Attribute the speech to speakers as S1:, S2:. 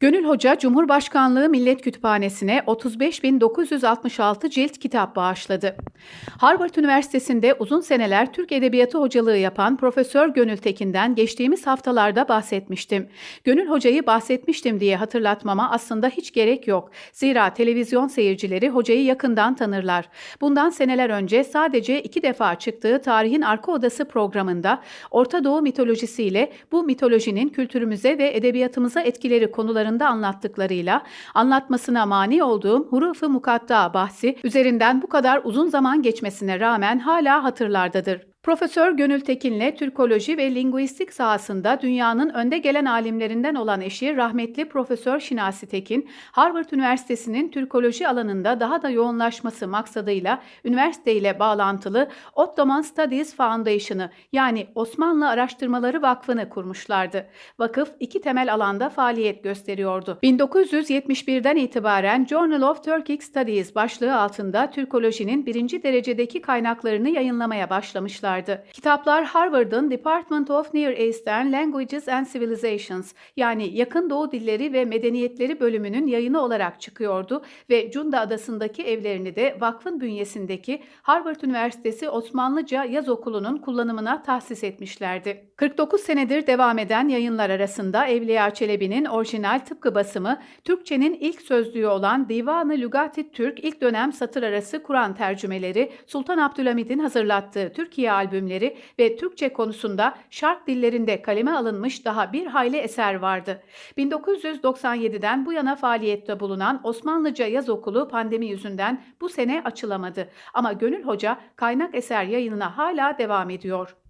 S1: Gönül Hoca, Cumhurbaşkanlığı Millet Kütüphanesi'ne 35.966 cilt kitap bağışladı. Harvard Üniversitesi'nde uzun seneler Türk Edebiyatı hocalığı yapan Profesör Gönül Tekin'den geçtiğimiz haftalarda bahsetmiştim. Gönül Hoca'yı bahsetmiştim diye hatırlatmama aslında hiç gerek yok. Zira televizyon seyircileri hocayı yakından tanırlar. Bundan seneler önce sadece iki defa çıktığı Tarihin Arka Odası programında Orta Doğu mitolojisiyle bu mitolojinin kültürümüze ve edebiyatımıza etkileri konularında anlattıklarıyla anlatmasına mani olduğum Hurufu Mukatta bahsi üzerinden bu kadar uzun zaman geçmesine rağmen hala hatırlardadır. Profesör Gönül Tekin'le Türkoloji ve linguistik sahasında dünyanın önde gelen alimlerinden olan eşi rahmetli Profesör Şinasi Tekin, Harvard Üniversitesi'nin Türkoloji alanında daha da yoğunlaşması maksadıyla üniversite ile bağlantılı Ottoman Studies Foundation'ı yani Osmanlı Araştırmaları Vakfı'nı kurmuşlardı. Vakıf iki temel alanda faaliyet gösteriyordu. 1971'den itibaren Journal of Turkic Studies başlığı altında Türkolojinin birinci derecedeki kaynaklarını yayınlamaya başlamışlardı. Kitaplar Harvard'ın Department of Near Eastern Languages and Civilizations yani Yakın Doğu Dilleri ve Medeniyetleri bölümünün yayını olarak çıkıyordu ve Cunda Adası'ndaki evlerini de vakfın bünyesindeki Harvard Üniversitesi Osmanlıca Yaz Okulu'nun kullanımına tahsis etmişlerdi. 49 senedir devam eden yayınlar arasında Evliya Çelebi'nin orijinal tıpkı basımı, Türkçenin ilk sözlüğü olan Divan-ı Lügati Türk ilk dönem satır arası Kur'an tercümeleri, Sultan Abdülhamid'in hazırlattığı Türkiye albümleri ve Türkçe konusunda şark dillerinde kaleme alınmış daha bir hayli eser vardı. 1997'den bu yana faaliyette bulunan Osmanlıca Yaz Okulu pandemi yüzünden bu sene açılamadı. Ama Gönül Hoca kaynak eser yayınına hala devam ediyor.